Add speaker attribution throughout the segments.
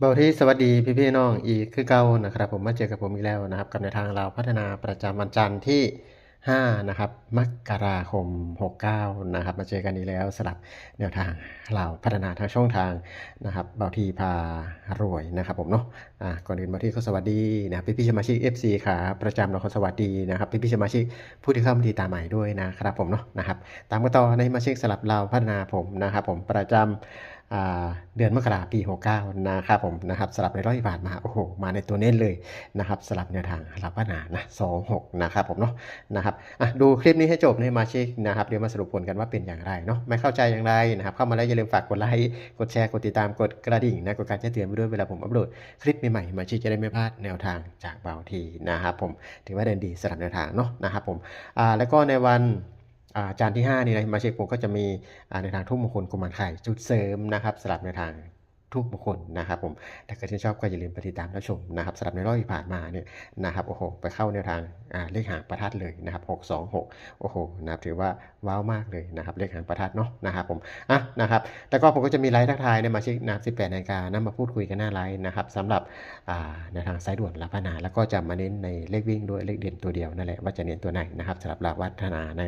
Speaker 1: เบาที่สวัสดีพี่พี่ๆน้องอีกคือเก่านะครับ ผมมาเจอกับผมอีกแล้วนะครับ กับในทางเราพัฒนาประจำวันจันทร์ที่ 5 นะครับมกราคม 69 นะครับ มาเจอกันอีกแล้วสลับแนวทางเราพัฒนาทางช่องทางนะครับเบาทีพารวยนะครับผมเนาะอ่าก่อนอื่นเบาที่ก็สวัสดีนะครับพี่พี่ๆสมาชิก FC ขาประจำเราขอสวัสดีนะครับพี่พี่ๆสมาชิกผู้ที่เข้ามาติดตามใหม่ด้วยนะครับผมเนาะนะครับ ตามกันต่อในสมาชิกสลับเราพัฒนาผมนะครับผมประจำอ่า เดือนมกราปี 69 นะครับผมนะครับสลับในร้อยบานมาโอ้โหมาในตัวเน้นเลยนะครับสลับแนวทางรับว่าหนานะ26 นะครับผมเนาะนะครับอะดูคลิปนี้ให้จบในมาชิกนะครับเดี๋ยวมาสรุปผลกันว่าเป็นอย่างไรเนาะไม่เข้าใจอย่างไรนะครับเข้ามาแล้วอย่าลืมฝากกดไลค์กดแชร์กดติดตามกดกระดิ่งนะกดการแจ้งเตือนไปด้วยเวลาผมอัปโหลดคลิปใหม่ๆมาชิกจะได้ไม่พลาดแนวทางจากเบาทีนะครับผมถือว่าเดินดีสลับแนวทางเนาะนะครับผมอ่าแล้วก็ในวัน จานที่5นี่นะมาเช็คผมก็จะมีในทางทุกมงคลกุมารไข่จุดเสริมนะครับสลับในทางทุกมงคลนะครับผมถ้าเกิดชื่นชอบก็อย่าลืมไปติดตามรับชมนะครับสลับในรอบที่ผ่านมาเนี่ยนะครับโอ้โหไปเข้าแนวทางเลขหางประทัดเลยนะครับ626โอ้โหนะครับถือว่าว้าวมากเลยนะครับเลขหางประทัดเนาะนะครับผมอะนะครับแล้วก็ผมก็จะมีไลฟ์ทักทายในมาเช็คนะครับ18นาฬิกานะมาพูดคุยกันหน้าไลฟ์นะครับสำหรับในทางสายด่วนรับพนา แล้วก็จะมาเน้นในเลขวิ่งด้วยเลขเด่นตัวเดียวนั่นแหละว่าจะเน้นตัวไหนนะครับสำหรับรับวัฒนาใน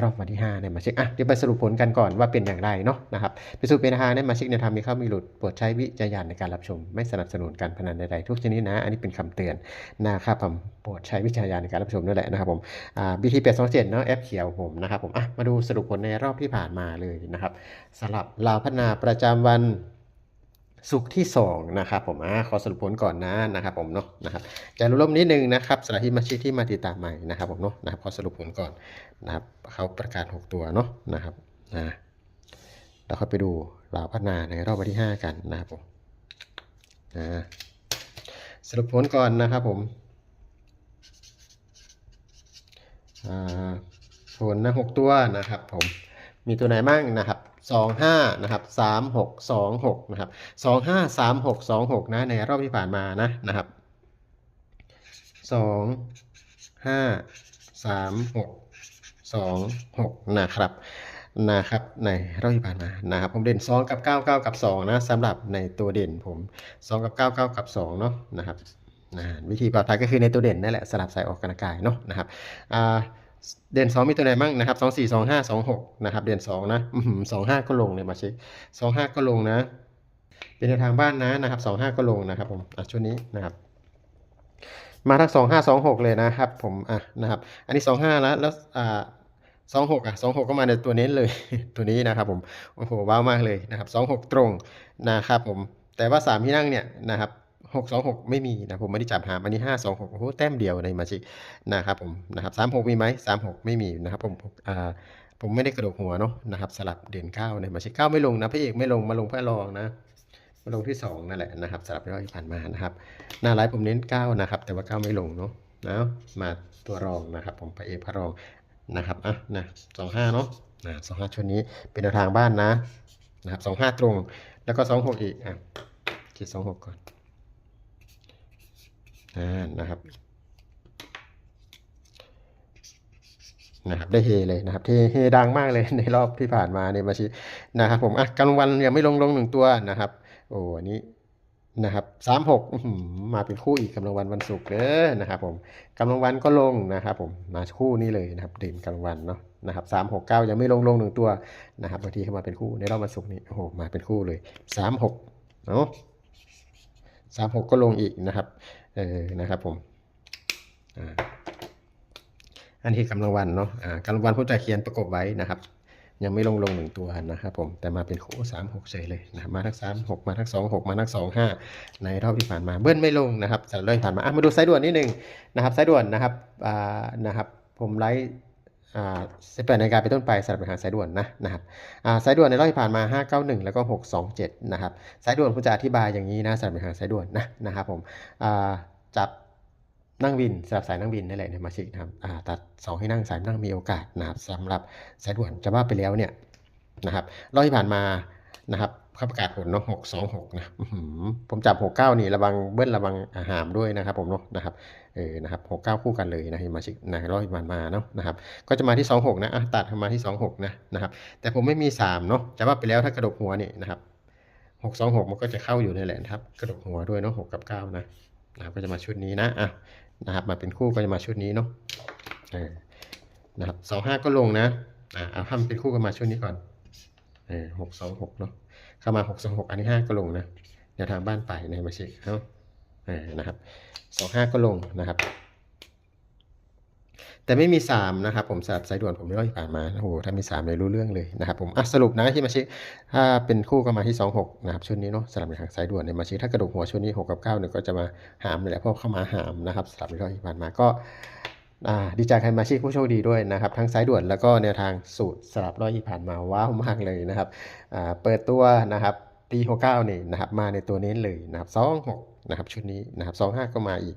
Speaker 1: รอบวันที่5เนี่ยมาเช็คอะเดี๋ยวไปสรุปผลกันก่อนว่าเป็นอย่างไรเนาะนะครับไปสู่เป็นทางเนี่ยมาเช็คแนวทางมีเข้ามีหลุดโปรดใช้วิจารณญาณในการรับชม ไม่สนับสนุนการพนันใดๆทุกชนิดนะ อันนี้เป็นคำเตือนนะครับผมโปรดใช้วิจารณญาณในการรับชมด้วยแหละนะครับผมอ่า BT 827เนาะแอปเขียวผมนะครับผมอะมาดูสรุปผลในรอบที่ผ่านมาเลยนะครับสำหรับลาวพัฒนาประจำวัน สุกร์ที่2นะครับผมอ่าขอสรุปผลก่อนนะนะครับผมเนาะนะครับจะรู้มนิดนึงนะครับสำหรับที่มาชิที่มาติดตามใหม่นะครับผมเนาะนะครับขอสรุปผลก่อนนะครับเขาประกาศ 6 ตัวเนาะนะครับนะเราค่อยไปดูลาวพัฒนาในรอบวันที่ 5 กันนะครับผมนะสรุปผลก่อนนะครับผมผลนะ6ตัวนะครับผมมีตัวไหนบ้างนะครับ สองห้านะครับสามหกสองหกนะครับสองห้าสามหกสองหกนะในรอบที่ผ่านมานะนะครับสองห้าสามหกสองหกนะครับนะครับในรอบที่ผ่านมานะครับผมเด่นสองกับเก้าเก้ากับสองนะสำหรับในตัวเด่นผมสองกับเก้าเก้ากับสองเนาะนะครับนะวิธีปลอดภัยก็คือในตัวเด่นนั่นแหละสลับใส่ออกกำลังกายเนาะนะครับอ่า เด่นสองมีตัวไหนบ้างนะครับสองสี่สองห้าสองหกนะครับ เด่นสองนะสองห้าก็ลงเลยมาเช็คสองห้าก็ลงนะ เป็นแนวทางบ้านนะนะครับสองห้าก็ลงนะครับผมอะชุดนี้นะครับ มาทั้งสองห้าสองหกเลยนะครับ ผมอะนะครับ อันนี้สองห้าแล้วแล้วอ่าสองหกอะสองหกก็มาในตัวเน้นเลยตัวนี้นะครับ ผมโอ้โหว้าวมากเลยนะครับสองหกตรงนะครับ ผมแต่ว่าสามที่นั่งเนี่ยนะครับ หกสองหกไม่มีนะผมไม่ได้จับหาอันนี้ห้าสองหกโอ้โหแต้มเดียวในมาชินะครับผมนะครับสามหกมีไหมสามหกไม่มีนะครับผมอ่าผมไม่ได้กระโดดหัวเนาะนะครับสลับเด่นเก้าในมาชิเก้าไม่ลงนะพระเอกไม่ลงมาลงเพื่อรองนะมาลงที่สองนั่นแหละนะครับสลับรอบที่ผ่านมานะครับหน้าไลฟ์ผมเน้นเก้านะครับ แต่ว่าเก้าไม่ลงเนาะนะมาตัวรองนะครับ ผมพระเอกพระรองนะครับอะนะสองห้าเนาะนะสองห้าชุดนี้เป็นแนวทางบ้านนะนะครับสองห้าตรง แล้วก็สองหกอีกอะคิดสองหกก่อน นะครับนะครับได้เฮเลยนะครับเฮเฮดังมากเลยในรอบที่ผ่านมาในมาชินะครับ ผมอะกำลังวันยังไม่ลงลงหนึ่งตัวนะครับ โอ้อันนี้นะครับสามหกมาเป็นคู่อีกกำลังวันวันศุกร์เด้อนะครับ ผมกำลังวันก็ลงนะครับ ผมมาคู่นี้เลยนะครับเด่นกำลังวันเนาะนะครับสามหกเก้ายังไม่ลงลงหนึ่งตัวนะครับบางทีเข้ามาเป็นคู่ในรอบวันศุกร์นี้โอ้โหมาเป็นคู่เลยสามหกเนาะสามหกก็ลงอีกนะครับ เออนะครับผมอันที่กำลังวันเนาะกำลังวันผมจะเขียนประกบไว้นะครับ ยังไม่ลงลงหนึ่งตัวนะครับผมแต่มาเป็นคู่สามหกเฉยเลยนะครับมาทั้งสามหกมาทั้งสองหกมาทั้งสองห้าในรอบที่ผ่านมาเบิ้ลไม่ลงนะครับสำหรับรอยผ่านมาอะมาดูสายด่วนนิดหนึ่งนะครับสายด่วนนะครับอ่านะครับผมไลฟ์ อ่าสิบแปดนาฬิกาเป็นต้นไปสำหรับปัญหาสายด่วนนะนะครับสายด่วนในรอบที่ผ่านมาห้าเก้าหนึ่งแล้วก็หกสองเจ็ดนะครับสายด่วนผมจะอธิบายอย่างนี้นะสำหรับปัญหาสายด่วนนะนะครับผมจับนั่งวินสำหรับสายนั่งวินนี่แหละเนี่ยมาชิกนะครับตัดสองให้นั่งสายนั่งมีโอกาสนะครับสำหรับสายด่วนจะว่าไปแล้วเนี่ยนะครับรอบที่ผ่านมานะครับ เขาประกาศผลเนาะหกสองหกนะผมจับหกเก้านี่ระวังเบิ้ลระวังอาหามด้วยนะครับ ผมเนาะนะครับเออนะครับหกเก้าคู่กันเลยนะมาชิกในรอบที่ผ่านมาเนาะนะครับ ก็จะมาที่สองหกนะอะตัดมาที่สองหกนะนะครับ แต่ผมไม่มีสามเนาะจะว่าไปแล้วถ้ากระดกหัวนี่นะครับหกสองหกมันก็จะเข้าอยู่ในแหละนครับ กระดกหัวด้วยเนาะหกกับเก้านะนะครับก็จะมาชุดนี้นะอะนะครับ มาเป็นคู่ก็จะมาชุดนี้เนาะเออนะครับสองห้าก็ลงนะอะเอาทำเป็นคู่กันมาชุดนี้ก่อนเออหกสองหกเนาะ เข้ามาหกสองหกอันนี้ห้าก็ลงนะแนวทางบ้านไปในมาเช็คเนาะนะครับสองห้าก็ลงนะครับ แต่ไม่มี 3 นะครับ ผมสลับสายด่วนผมไม่รอดผ่านมาโอ้โหถ้ามี3เลยรู้เรื่องเลยนะครับผมสรุปนะที่มาเช็คถ้าเป็นคู่ก็มาที่ 2 6 นะครับชุดนี้เนาะสลับในทางสายด่วนเนี่ยมาเช็คถ้ากระดูกหัวชุดนี้ 6 กับ9เนี่ยก็จะมาหามเลยเพราะเข้ามาหามนะครับสลับไม่รอดที่ผ่านมาก็ ดีใจใครมาช็คผู้โชคดีด้วยนะครับ ทั้งสายด่วนแล้วก็แนวทางสูตรสลับร้อยที่ผ่านมาว้าวมากเลยนะครับเปิดตัวนะครับปี69นี่นะครับมาในตัวเน้นเลยนะครับ26นะครับชุดนี้นะครับ25ก็มาอีก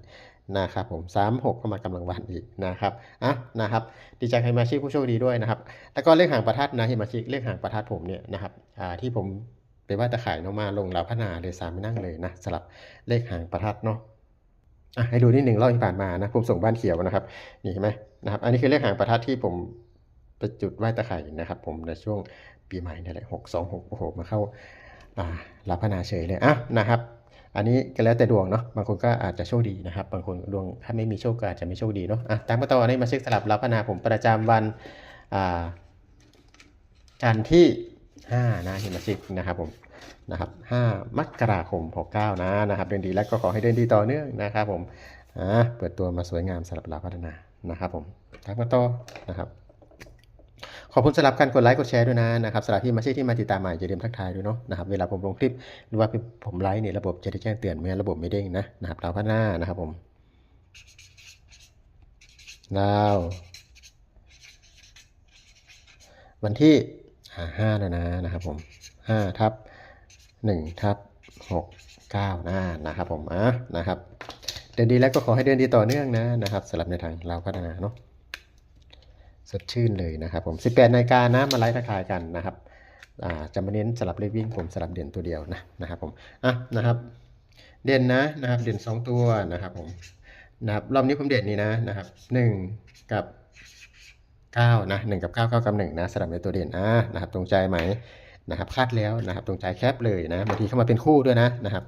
Speaker 1: นะครับผม3 6ก็มากำลังวันอีกนะครับอะนะครับดีใจใครมาชิกผู้โชคดีด้วยนะครับแล้วก็เลขหางประทัดนะที่มาชิกเลขหางประทัดผมเนี่ยนะครับอ่าที่ผมไปว่าตะข่ายน้องมาลงเราพัฒนาเลยสามไม่นั่งเลยนะสลับเลขหางประทัดเนาะ ให้ดูนิดหนึ่งรอบที่ผ่านมานะผมส่งบ้านเขียวนะครับนี่เห็นไหมนะครับ อันนี้คือเลขหางประทัดที่ผมไปจุดไหว้ตะไคร่นะครับ ผมในช่วงปีใหม่นี่แหละหกสองหกโอ้โหมาเข้าอ่ารับพนาเฉยเลยอะนะครับ อันนี้ก็แล้วแต่ดวงเนาะบางคนก็อาจจะโชคดีนะครับ บางคนดวงถ้าไม่มีโชคก็อาจจะไม่โชคดีเนาะอะตามมาต่ออันนี้มาเช็คสลับรับพนาผมประจำวันอ่าจันทร์ที่5นะเห็นมาเช็คนะครับผม นะครับ5มกราคม69นะนะครับเดินดีแล้วก็ขอให้เดินดีต่อเนื่องนะครับผมอ่าเปิดตัวมาสวยงามสำหรับเรับพัฒนานะครับผมตามมาต่อนะครับขอบคุณสำหรับการกดไลค์กดแชร์ด้วยนะนะครับสำหรับที่มาเช่ที่มาติดตามใหม่อย่าลืมทักทายด้วยเนาะนะครับเวลาผมลงคลิปหรือว่าผมไลฟ์เนี่ยระบบจะได้แจ้งเตือนไม่งั้นระบบไม่เด้งนะนะครับดาพัฒนานะครับผมดาววันที่ห้าแล้วนะนะครับผมห้าทับ หนึ่งทับหกเก้าหน้านะครับผมอะนะครับ เดินดีแล้วก็ขอให้เดินดีต่อเนื่องนะนะครับสำหรับในทางเราพัฒนาเนาะสดชื่นเลยนะครับผม 18นาฬิกานะมาไลฟ์ทักทายกันนะครับจะมาเน้นสลับเลขวิ่งผมสลับเด่นตัวเดียวนะนะครับผมอะนะครับเด่นนะนะครับเด่น 2 ตัวนะครับผมนะครับรอบนี้ผมเด่นนี่นะนะครับ1กับ9นะ1กับ9 9กับ1นะสลับในตัวเด่นอ่านะครับตรงใจไหม นะครับคาดแล้วนะครับตรงใจแคบเลยนะบางทีเข้ามาเป็นคู่ด้วยนะนะครับ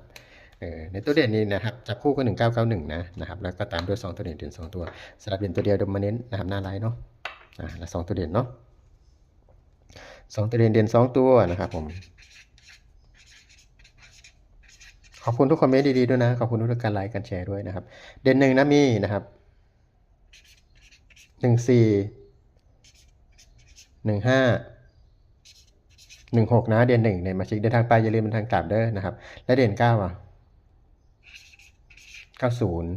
Speaker 1: ในตัวเด่นนี้นะครับจับคู่ก็1991นะนะครับแล้วก็ตามด้วย 2 ตัวเด่นเด่น2ตัวสลับเด่นตัวเดียวเดิมมาเน้นนะครับหน้าไลน์เนาะอ่าแล้วสองตัวเด่นเนาะสองตัวเด่นเด่นสองตัวนะครับผมขอบคุณทุกคอมเมนต์ดีๆด้วยนะขอบคุณทุกการไลค์การแชร์ด้วยนะครับ เด่นหนึ่งนะมีนะครับหนึ่งสี่หนึ่งห้า หนึ่งหกนะเด่นหนึ่งเนี่ยมาชิกเดินทางไปอย่าลืมเป็นทางกลับเด้อนะครับ และเด่นเก้าอะเก้าศูนย์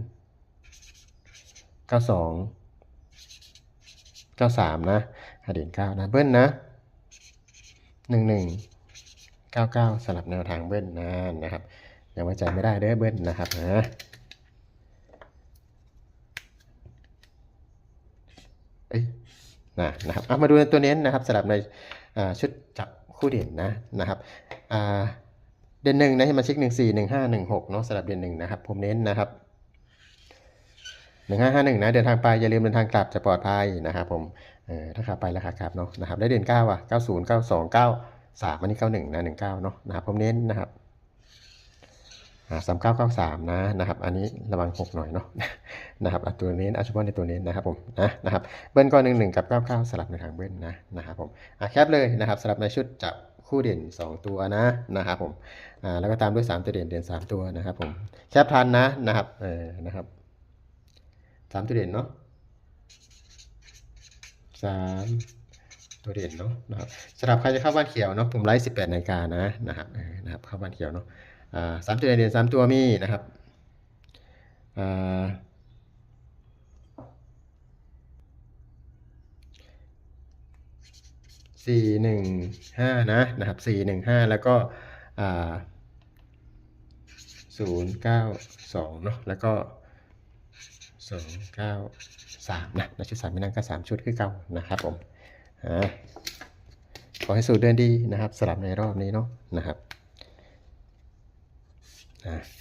Speaker 1: เก้าสองเก้าสามนะเด่นเก้านะเบิ้ลนะหนึ่งหนึ่งเก้าเก้าสลับแนวทางเบิ้ลนะนะครับยังไว้ใจไม่ได้เด้อเบิ้ลนะครับนะเอ้ยนะนะครับเอามาดูในตัวเน้นนะครับสลับในชุดจับ คู่เด่นนะนะครับเด่นหนึ่งนะให้มาเช็คหนึ่งสี่หนึ่งห้าหนึ่งหกเนาะสำหรับเด่นหนึ่งนะครับ ผมเน้นนะครับหนึ่งห้าห้าหนึ่งนะเดินทางไปอย่าลืมเดินทางกลับจะปลอดภัยนะครับผมเออถ้าขับไปราคากลับเนาะนะครับได้เด่นเก้าอะเก้าศูนย์เก้าสองเก้าสามอันนี้เก้าหนึ่งนะหนึ่งเก้าเนาะนะครับผมเน้นนะครับ สามเก้าเก้าสามนะนะครับ อันนี้ระวังหกหน่อยเนาะนะครับตัวเน้เอาเฉพาะในตัวเน้นะครับผมนะนะครับเบิ้ลก็หนึ่งหนึ่งกับเก้าเก้าสลับในทางเบิ้ลนะนะครับผมแคปเลยนะครับสลับในชุดจับคู่เด่นสองตัวนะนะครับผมแล้วก็ตามด้วยสามตัวเด่นเด่นสามตัวนะครับผมแคปทันนะนะครับเออนะครับสามตัวเด่นเนาะสามตัวเด่นเนาะนะครับสำหรับใครจะเข้าบ้านเขียวเนาะผมไลฟ์สิบแปดนาฬิกานะนะครับนะครับเข้าบ้านเขียวเนาะ สามตัวเด่นเด่นสามตัวมีนะครับสี่หนึ่งห้านะนะครับสี่หนึ่งห้าแล้วก็ศูนย์เก้าสองเนาะแล้วก็สองเก้าสามนะในชุดสามไม่นั่งก็สามชุดคือเก่านะครับผมอขอให้สูตรเดินดีนะครับสลับในรอบนี้เนาะนะครับ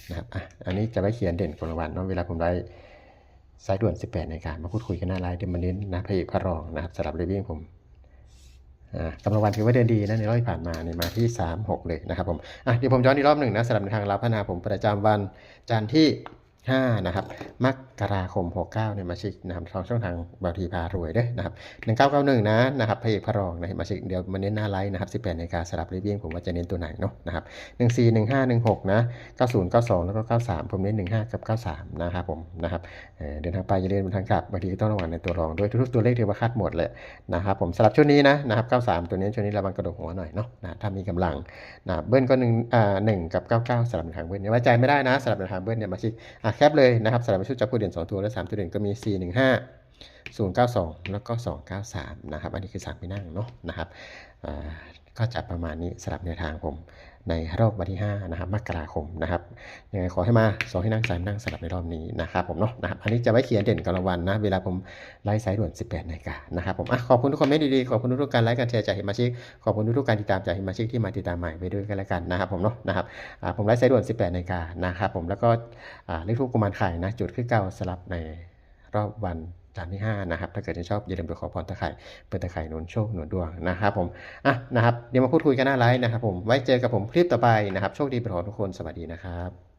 Speaker 1: นะครับอะอันนี้จะไว้เขียนเด่นของรางวันเนาะเวลาผมได้สายด่วน 18ในการมาพูดคุยกันหน้าไลน์เดี๋ยวมาเน้นนะพระเอกพระรองนะครับสำหรับเลเวิ่งผมอ่ากำลังวันถือว่าเดินดีนะในรอบที่ผ่านมาเนี่ยมาที่ 3 6 เลยนะครับผมอะเดี๋ยวผมย้อนอีกรอบหนึ่งนะสำหรับในทางรับพัฒนาผมประจำวันจันทร์ที่ 5นะครับมกราคม 69เนี่ยมาชิกนะครับทางช่องทางบางทีพารวยเด้อนะครับ1991นะนะครับพระเอกพระรองนะมาชิกเดี๋ยวมาเน้นหน้าไลน์นะครับ18นาฬิกาสลับรีบวิ่งผมว่าจะเน้นตัวไหนเนาะนะครับ14 15 16นะ90 92 แล้วก็ 93 ผมเน้น 15 กับ 93 นะครับผมนะครับเดินทางไปอย่าลืมเดินทางกลับบางทีก็ต้องระวังในตัวรองด้วยทุกๆตัวเลขถือว่าคาดหมดเลยนะครับผมสลับชุดนี้นะนะครับ93 ตัวนี้ชุดนี้ระวังกระดกหัวหน่อยเนาะนะถ้ามีกำลังนะเบิ้ลก็หนึ่งอ่าหนึ่งกับ 99สลับทางเบิ้ลเนี่ยไว้ใจไม่ได้นะสลับทางเบิ้ลเนี่ยมาชิกอะแคปเลยนะครับสลับชุดจับผู้เด่น 2 ตัวและ 3 ตัวเด่นก็มี 4 1 5 092 แล้วก็ 293 นะครับ อันนี้คือ 3 ที่นั่งเนาะนะครับ ก็จะประมาณนี้สลับในวทางผมในรอบวันที่ 5 นะครับมกราคมนะครับยังไงขอให้มาสองที่นั่งสามนั่งสลับในรอบนี้นะครับผมเนาะนะครับอันนี้จะไว้เขียนเด่นกลางวันนะ เวลาผมไลฟ์สายด่วน 18นาฬิกานะครับผมอะขอบคุณทุกคนไม่ดีๆ ขอบคุณทุกการไลค์การแชร์จากฮิมาชิกขอบคุณทุกการติดตามจากฮิมาชิกที่มาติดตามใหม่ไปด้วยกันแล้วกันนะครับผมเนาะนะครับอ่าผมไลฟ์สายด่วน 18นาฬิกานะครับผมแล้วก็อ่าเลขทูปกุมารไข่นะจุดคือเก้าสลับในรอบวัน จานที่5นะครับถ้าเกิดยังชอบอย่าลืมไปขอพรตะไคร่เปิดตะไคร่หนุนโชคหนุนดวงนะครับผมอะนะครับเดี๋ยวมาพูดคุยกันหน้าไลฟ์นะครับผมไว้เจอกับผมคลิปต่อไปนะครับโชคดีป็นของทุกคนสวัสดีนะครับ